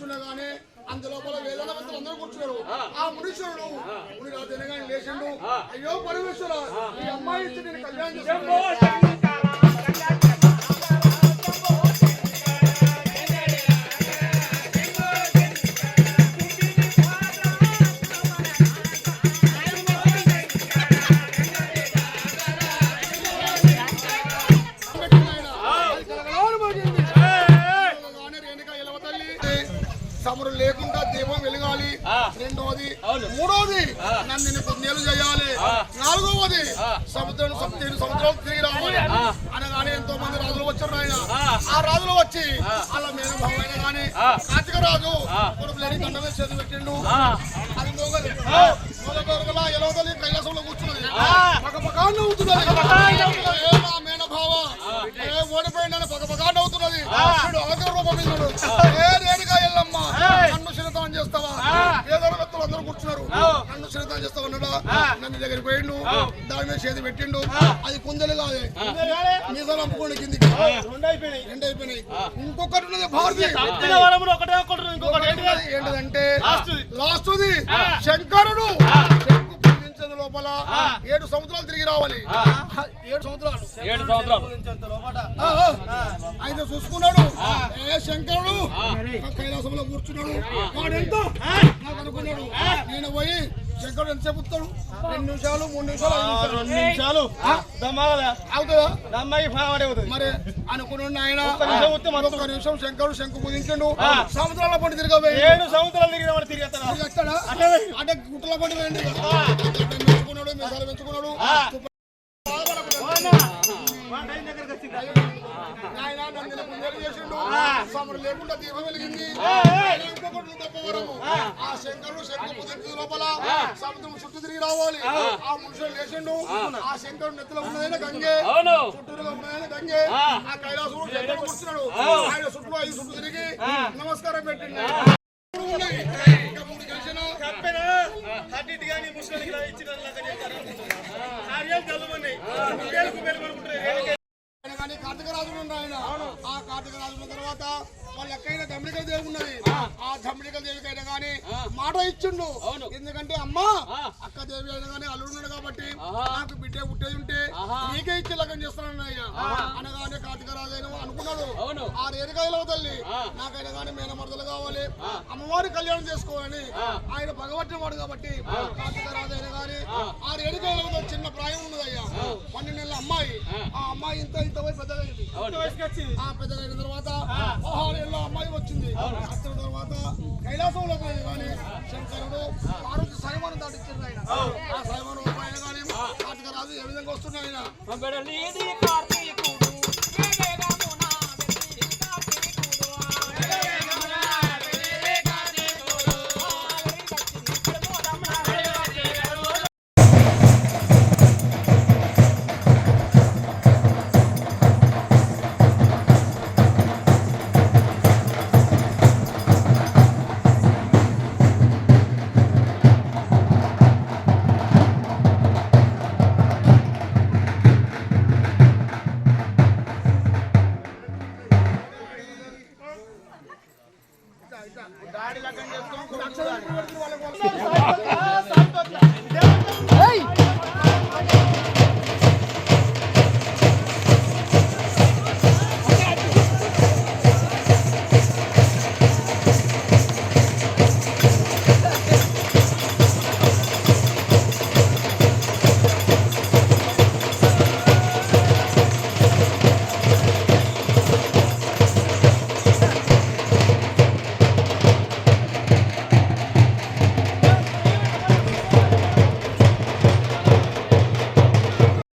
కూర్చుండగానే అంత లోపల వేదాల మంత్రులు అందరూ కూర్చున్నారు. ఆ. మునీశ్వరుడు ముని రాజు తినగానే లేచిండు. అయ్యో పరమేశ్వర ఈ అమ్మాయి నేను కళ్యాణం చేస్తాను సమరు లేకుండా దీపం వెలగాలి. రెండవది మూడవది నన్ను పుణ్యాలు చేయాలి. నాలుగవది సముద్రం సముద్రాలు తిరిగి రావాలి అనగానే ఎంతో మంది రాజులు వచ్చారు ఆయన ఆ. రాజులు వచ్చి అలా మేము భావమైన గాని కార్తీక రాజు కొడుకులేని దండ మీద చేతి పెట్టిండు. అది మోగది మొదటి ఎలవదలి కైలాసంలో కూర్చున్నది. పక్క పక్క నవ్వుతున్నది ఏ మా మేన భావ ఏ ఓడిపోయిందని పక్క పక్క నవ్వుతున్నది రూపం శిరతాన్ చేస్తావా అన్నాడా నన్ను దగ్గరికి పోయిండు. దాని మీద చేతి పెట్టిండు. అది కుందలు కాదు మీసాలు అమ్ముకోండి కిందికి. రెండు అయిపోయినాయి ఇంకొకటి ఉన్నది భారతి. అగ్ని వరములు ఒకటే ఒకటి ఇంకొకటి ఏంటి ఇంకొకటి ఏంటిదంటే లాస్ట్ది. శంకరుడు. లోపల ఏడు సముద్రాలు తిరిగి రావాలి. ఏడు సముద్రాలు ఏడు సంవత్సరాలు. ఆయన చూసుకున్నాడు. ఏ శంకరుడు? కైలాసంలో కూర్చున్నాడు. వాడెంతో? నాకు అనుకున్నాడు. నేను పోయి శంకరుడు ఎంత చెబుతాడు రెండు నిమిషాలు మూడు నిమిషాలు. రెండు నిమిషాలు. అవుతుందా? దమ్మాయి ఫాడే అవుతుంది. మరి అనుకున్నాడు ఆయన ఒక్క నిమిషం శంకరుడు శంకు పూజించండు సముద్రాల పండి తిరగబోయి. ఏడు సంవత్సరాలు తిరిగిన వాడు తిరిగేస్తారా ఎక్కడ అంటే గుట్టల పండి వేయండి పెంచుకున్నాడు మీసాలు పెంచుకున్నాడు. ఆయన నన్ను పుణ్యాలు చేసిండు సమరు లేకుండా దీపం వెలిగింది ఇంకొకటి ఆ శంకరుడు శంకరు కుదిర్చి లోపల సముద్రం చుట్టూ తిరిగి రావాలి ఆ మనుషులు లేచిండు ఆ శంకరుడు నెత్తిలో ఉన్నదైన గంగే చుట్టూరుగా ఉన్నదైన గంగే ఆ కైలాసుడు శంకరుడు కూర్చున్నాడు ఆయన చుట్టూ ఐదు చుట్టూ తిరిగి నమస్కారం పెట్టిండు ఇంకా మూడు కలిసిన కానీ ముసలికి ఇచ్చిన పేరు అనుకుంటారు ఆయన కానీ కార్తీక రాజులు ఉన్నారు ఆయన ఆ కార్తీక రాజుల తర్వాత ఎక్కడైనా దమ్మిడికల దేవి ఉన్నది. ఆ. దమ్మిడికల దేవికైనా కానీ మాట ఇచ్చిండు. ఎందుకంటే అమ్మా అక్క దేవి అయినా కానీ అల్లుడు ఉన్నాడు కాబట్టి నాకు బిడ్డ పుట్టేది ఉంటే నీకే ఇచ్చి లగ్నం చేస్తానన్న అనగానే కార్తీక రాజు అయినా అనుకున్నాడు. ఆ రేణుకాయలో తల్లి. నాకైనా కానీ మేనమరదలు కావాలి. అమ్మవారి కళ్యాణం చేసుకోవాలని ఆయన భగవతి వాడు కాబట్టి కార్తీక రాజు అయినా కానీ ఆ రేణుకాయలో చిన్న ప్రాయం ఉన్నది. పన్నెండు నెలల అమ్మాయి. ఆ. అమ్మాయి ఇంత ఇంత వయసు పెద్దగా అయింది. ఆ పెద్దగా అయిన తర్వాత పదహారు ఏళ్ళ అమ్మాయి వచ్చింది. వచ్చిన తర్వాత కైలాసంలో పోయింది కానీ శంకరుడు పార్వతి సైమానం దాటిచ్చింది ఆయన. ఆ సైమానం పైన కానీ కార్తీక రాజు ఏ విధంగా వస్తున్నాయి ఆయన?